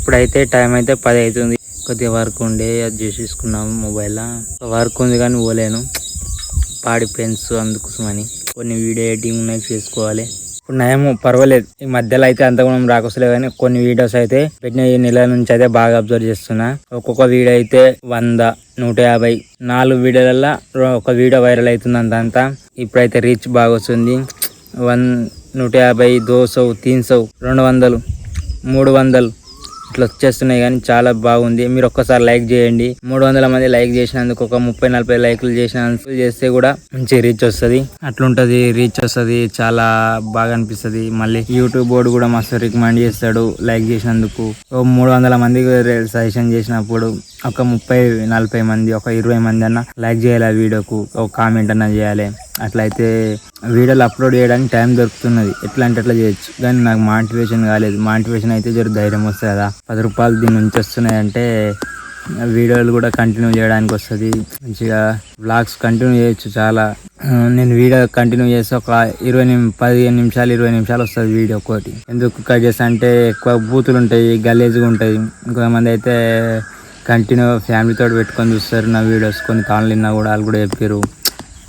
ఇప్పుడైతే టైం అయితే పది అవుతుంది. కొద్దిగా వర్క్ ఉండే అది చేసేసుకున్నాము మొబైల్లో వర్క్ ఉంది కానీ పోలేను. పాడి పెన్స్ అందుకోసమని. కొన్ని వీడియో ఎడిటింగ్ ఉన్నాయి చేసుకోవాలి. ఇప్పుడు నయము పర్వాలేదు. ఈ మధ్యలో అయితే అంతగుణం రాకొస్తలేదు కానీ కొన్ని వీడియోస్ అయితే పెట్టిన ఈ నెల నుంచి అయితే బాగా అబ్జర్వ్ చేస్తున్నా. ఒక్కొక్క వీడియో అయితే వంద నూట యాభై. నాలుగు వీడియోలలో ఒక వీడియో వైరల్ అవుతుంది అంతంతా. ఇప్పుడైతే రీచ్ బాగా వస్తుంది. వన్ నూట యాభై దోసౌ తీన్ సౌ రెండు వందలు మూడు వందలు. ఇట్లా వచ్చేస్తున్నాయి కానీ చాలా బాగుంది. మీరు ఒక్కసారి లైక్ చేయండి. మూడు వందల మంది లైక్ చేసినందుకు ఒక ముప్పై నలభై లైక్లు చేసినందుకు చేస్తే కూడా మంచి రీచ్ వస్తుంది. అట్లుంటది రీచ్ వస్తుంది చాలా బాగా అనిపిస్తుంది. మళ్ళీ యూట్యూబ్ బోర్డు కూడా మస్తు రికమెండ్ చేస్తాడు లైక్ చేసినందుకు. ఓ మూడు వందల మందికి సజెషన్ చేసినప్పుడు ఒక ముప్పై నలభై మంది ఒక ఇరవై మంది అన్న లైక్ చేయాలి ఆ వీడియోకు. ఒక కామెంట్ అన్న చేయాలి. అట్లయితే వీడియోలు అప్లోడ్ చేయడానికి టైం దొరుకుతున్నది. ఎట్లా అంటే అట్లా చేయొచ్చు. కానీ నాకు మోటివేషన్ కాలేదు. మోటివేషన్ అయితే జర ధైర్యం వస్తుంది కదా. పది రూపాయలు దీని నుంచి వస్తున్నాయి అంటే వీడియోలు కూడా కంటిన్యూ చేయడానికి వస్తుంది. మంచిగా బ్లాగ్స్ కంటిన్యూ చేయొచ్చు చాలా. నేను వీడియో కంటిన్యూ చేస్తే ఒక ఇరవై నిమి పదిహేను నిమిషాలు ఇరవై నిమిషాలు వస్తుంది వీడియో ఒకటి. ఎందుకు కట్ చేస్తా అంటే ఎక్కువ బూతులు ఉంటాయి గలేజ్గా ఉంటాయి. ఇంకొంతమంది అయితే కంటిన్యూ ఫ్యామిలీతో పెట్టుకొని చూస్తారు నా వీడియోస్. కొన్ని కాళ్ళు విన్నా కూడా వాళ్ళు కూడా చెప్పారు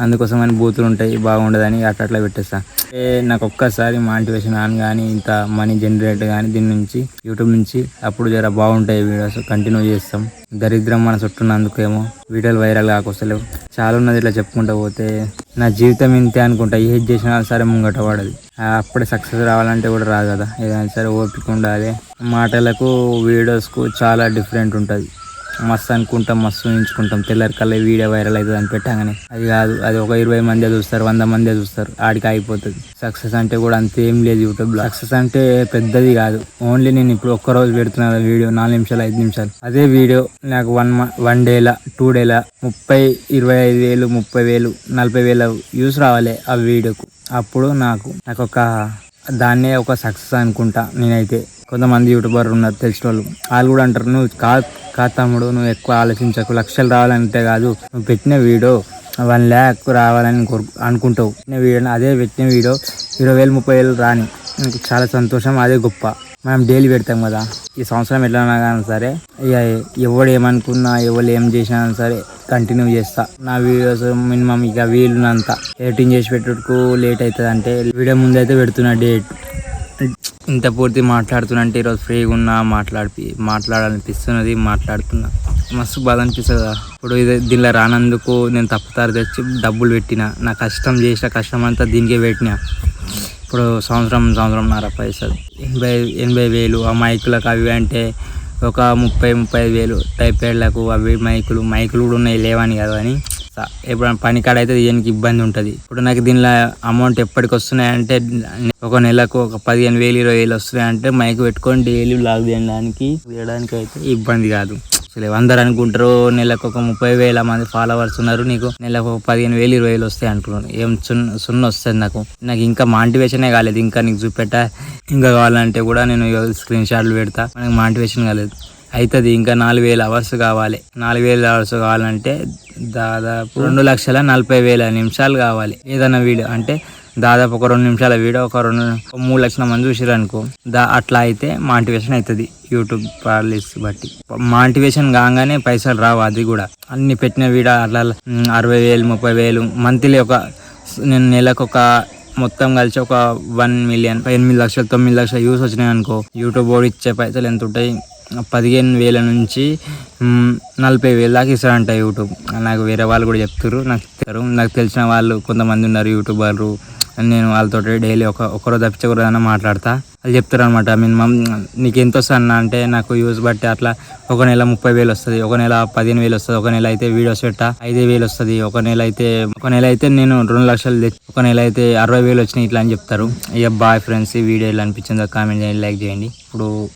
అందుకోసం అని బూతులు ఉంటాయి బాగుండదని అట్లా అట్లా పెట్టేస్తా. ఏ నాకు ఒక్కసారి మోటివేషన్ ఆన్ కానీ ఇంత మనీ జనరేట్ కానీ దీని నుంచి యూట్యూబ్ నుంచి అప్పుడు జర బాగుంటాయి వీడియోస్ కంటిన్యూ చేస్తాం. దరిద్రం మన చుట్టున్నందుకేమో వీడియోలు వైరల్ కాకొస్తలేవు. చాలా ఉన్నది ఇట్లా చెప్పుకుంటూ పోతే నా జీవితం ఇంతే అనుకుంటా ఏది చేసినా సరే ముంగట పడదు. ఆ, అప్పుడే సక్సెస్ రావాలంటే కూడా రాదు కదా. ఏదైనా సరే ఓపిక ఉండాలి. మాటలకు వీడియోస్కు చాలా డిఫరెంట్ ఉంటుంది. మస్తు అనుకుంటాం మస్తు ఉంచుకుంటాం తెల్లరి కల్లా వీడియో వైరల్ అవుతుంది అని పెట్టగానే. అది కాదు అది ఒక ఇరవై మందే చూస్తారు వంద మందే చూస్తారు. ఆడికి అయిపోతుంది సక్సెస్ అంటే కూడా అంత ఏం లేదు యూట్యూబ్లో. సక్సెస్ అంటే పెద్దది కాదు. ఓన్లీ నేను ఇప్పుడు ఒక్క రోజు పెడుతున్నాను వీడియో నాలుగు నిమిషాలు ఐదు నిమిషాలు. అదే వీడియో నాకు వన్ వన్ డేలా టూ డేలా ముప్పై ఇరవై ఐదు వేలు ముప్పై వేలు నలభై వేల వ్యూస్ రావాలి ఆ వీడియోకు. అప్పుడు నాకు నాకు ఒక దాన్నే ఒక సక్సెస్ అనుకుంటా నేనైతే. కొంతమంది యూట్యూబర్ ఉన్నారు తెలిసిన వాళ్ళు వాళ్ళు కూడా అంటారు నువ్వు కా కా తమ్ముడు నువ్వు ఎక్కువ ఆలోచించకు లక్షలు రావాలంటే కాదు నువ్వు పెట్టిన వీడియో వన్ ల్యాక్ రావాలని కోరు అనుకుంటావు. నేను వీడియో అదే పెట్టిన వీడియో ఇరవై వేలు ముప్పై వేలు రాని. నాకు చాలా సంతోషం అదే గొప్ప. మనం డైలీ పెడతాం కదా. ఈ సంవత్సరం ఎట్లా కానీ సరే ఇక ఎవడు ఏమనుకున్నా ఎవరు ఏం చేసినా సరే కంటిన్యూ చేస్తా. నా వీడియోస్ మినిమం ఇక వీలున్నంత. ఎడిటింగ్ చేసి పెట్టుకు లేట్ అవుతుంది అంటే వీడియో ముందైతే పెడుతున్నా డేట్. ఇంత పూర్తి మాట్లాడుతున్నా అంటే ఈరోజు ఫ్రీగా ఉన్నా మాట్లాడి మాట్లాడాలనిపిస్తున్నది మాట్లాడుతున్నా. మస్తు బాధ అనిపిస్తుంది కదా. ఇప్పుడు ఇది దీనిలో రానందుకు నేను తప్పుతారు తెచ్చి డబ్బులు పెట్టిన. నా కష్టం చేసిన కష్టం అంతా దీనికే పెట్టిన. ఇప్పుడు సంవత్సరం సంవత్సరంన్నర పైసలు. ఎనభై ఎనభై వేలు ఆ మైకులకు అవి అంటే ఒక ముప్పై ముప్పై ఐదు వేలు. టైపేడ్లకు అవి మైకులు మైకులు కూడా ఉన్నాయి లేవని కదా అని. ఎప్పుడైనా పని కాడ అయితే దీనికి ఇబ్బంది ఉంటుంది. ఇప్పుడు నాకు దీనిలో అమౌంట్ ఎప్పటికి వస్తున్నాయంటే ఒక నెలకు ఒక పదిహేను వేలు ఇరవై వేలు వస్తున్నాయంటే మైక్ పెట్టుకొని డైలీ బ్లాగ్ చేయడానికి తీయడానికి అయితే ఇబ్బంది కాదు. అసలు అందరు అనుకుంటారు నెలకు ఒక ముప్పై వేల మంది ఫాలోవర్స్ ఉన్నారు నీకు. నెలకు ఒక పదిహేను వేలు ఇరవై వేలు వస్తాయి అంటున్నాను ఏం సున్న సున్న వస్తుంది నాకు. నాకు ఇంకా మాంటివేషనే కాలేదు. ఇంకా నీకు చూపెట్టా. ఇంకా కావాలంటే కూడా నేను స్క్రీన్ షాట్లు పెడతా. నాకు మాంటివేషన్ కాలేదు. అవుతుంది ఇంకా నాలుగు వేల అవర్స్ కావాలి. నాలుగు వేల అవర్స్ కావాలంటే దాదాపు రెండు లక్షల నలభై వేల నిమిషాలు కావాలి. ఏదైనా వీడియో అంటే దాదాపు ఒక రెండు నిమిషాల వీడియో ఒక రెండు మూడు లక్షల మంది చూసారు అనుకో దా అట్లా అయితే మాంటివేషన్ అవుతుంది యూట్యూబ్ పాలిస్ బట్టి. మాంటివేషన్ కాగానే పైసలు రావు అది కూడా. అన్ని పెట్టిన వీడియో అట్లా అరవై వేలు ముప్పై వేలు మంత్లీ ఒక నేను నెలకు ఒక మొత్తం కలిసి ఒక వన్ మిలియన్ ఎనిమిది లక్షలు తొమ్మిది లక్షలు యూస్ వచ్చినాయి అనుకో యూట్యూబ్ ఇచ్చే పైసలు ఎంత ఉంటాయి? పదిహేను వేల నుంచి నలభై వేల దాకా ఇస్తారంట యూట్యూబ్. నాకు వేరే వాళ్ళు కూడా చెప్తారు నాకు చెప్తారు నాకు తెలిసిన వాళ్ళు కొంతమంది ఉన్నారు యూట్యూబర్లు. నేను వాళ్ళతో డైలీ ఒక ఒకరోజు తప్పించే ఒక మాట్లాడతా. వాళ్ళు చెప్తారు అనమాట మినిమం నీకు ఎంత వస్తుంది అంటే నాకు యూస్ బట్టి అట్లా ఒక నెల ముప్పై వేలు వస్తుంది. ఒక నెల పదిహేను వేలు వస్తుంది. ఒక నెల అయితే వీడియోస్ పెట్ట ఐదు వేలు వస్తుంది. ఒక నెల అయితే ఒక నెల అయితే నేను రెండు లక్షలు తెచ్చి ఒక నెల అయితే అరవై వేలు వచ్చినాయి ఇట్లా అని చెప్తారు. ఇక బాయ్ ఫ్రెండ్స్ ఈ వీడియో ఎలా అనిపించిందో కామెంట్ చేయండి లైక్ చేయండి. ఇప్పుడు